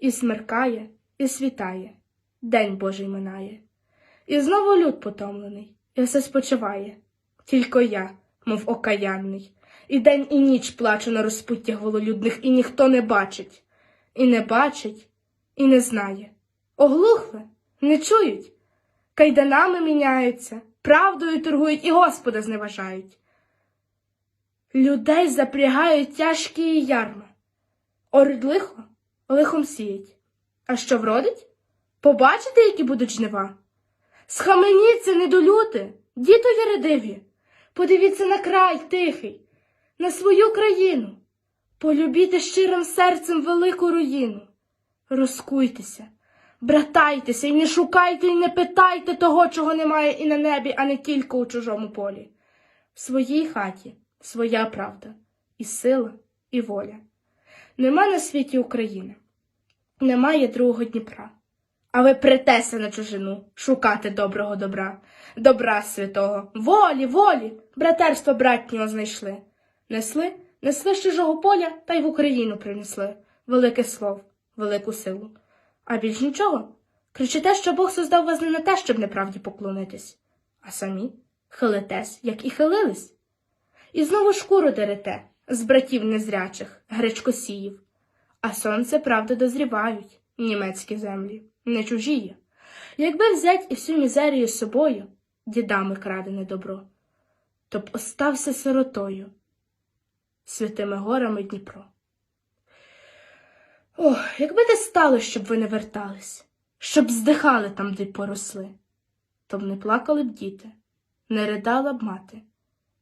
І смеркає, і світає, день Божий минає. І знову люд потомлений, і все спочиває. Тільки я, мов окаянний, і день і ніч плачу на розпуттях вололюдних, і ніхто не бачить, і не бачить, і не знає. Оглухли, не чують, кайданами міняються, правдою торгують і Господа зневажають. Людей запрягають тяжкі ярми. Орить лихо, лихом сіять. А що вродить? Побачите, які будуть жнива? Схаменіться, недолюти, дітові редиві. Подивіться на край тихий, на свою країну. Полюбіте щирим серцем велику руїну. Розкуйтеся, братайтеся і не шукайте, і не питайте того, чого немає і на небі, а не тільки у чужому полі. В своїй хаті своя правда, і сила, і воля. Нема на світі України, немає другого Дніпра. А ви претеся на чужину шукати доброго добра, добра святого, волі, волі, братерство братнього знайшли. Несли, несли з чужого поля та й в Україну принесли велике слово, велику силу. А більш нічого. Кричите, що Бог создав вас не на те, щоб неправді поклонитись, а самі хилитесь, як і хилились. І знову шкуру дерете з братів незрячих, гречкосіїв. А сонце, правда, дозрівають німецькі землі, не чужії. Якби взять і всю мізерію з собою, дідами крадене добро, то б остався сиротою, святими горами Дніпро. Ох, якби те стало, щоб ви не вертались, щоб здихали там, де поросли, то б не плакали б діти, не ридала б мати,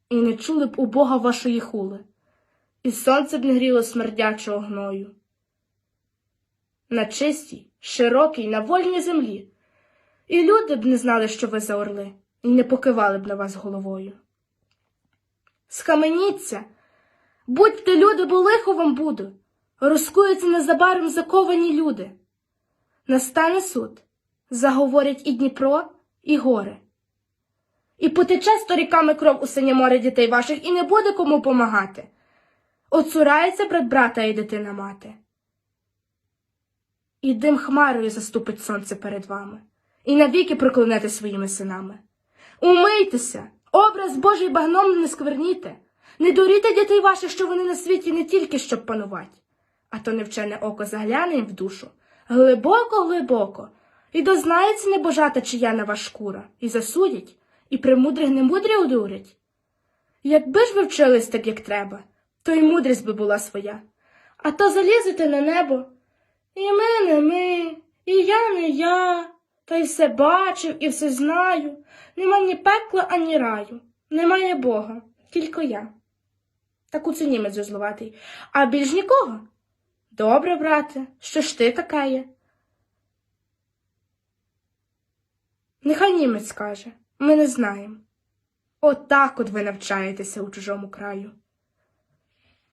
і не чули б у Бога вашої хули, і сонце б не гріло смердячого гною. На чистій, широкій, на вольній землі, і люди б не знали, що ви за орли, і не покивали б на вас головою. Схаменіться, будьте люди, бо лихо вам буде, розкуються незабаром заковані люди. Настане суд, заговорять і Дніпро, і гори. І потече сторіками кров у синє море дітей ваших, і не буде кому помагати. Оцурається брат брата і дитина мати. І дим хмарою заступить сонце перед вами, і навіки проклонете своїми синами. Умийтеся, образ Божий багном не скверніте, не дуріте дітей ваших, що вони на світі не тільки щоб панувати, а то невчене око загляне їм в душу, глибоко, глибоко, і дознається небожата чия ваш шкура, і засудять, і премудрих немудрі одурять. Якби ж ви вчились так, як треба, то й мудрість би була своя, а то залізете на небо. І ми не ми, і я не я, та й все бачив, і все знаю. Нема ні пекла, ані раю, немає Бога, тільки я. Так у це німець зозловатий. А більш нікого? Добре, брате, що ж ти така є? Нехай німець скаже, ми не знаємо. Отак от ви навчаєтеся у чужому краю.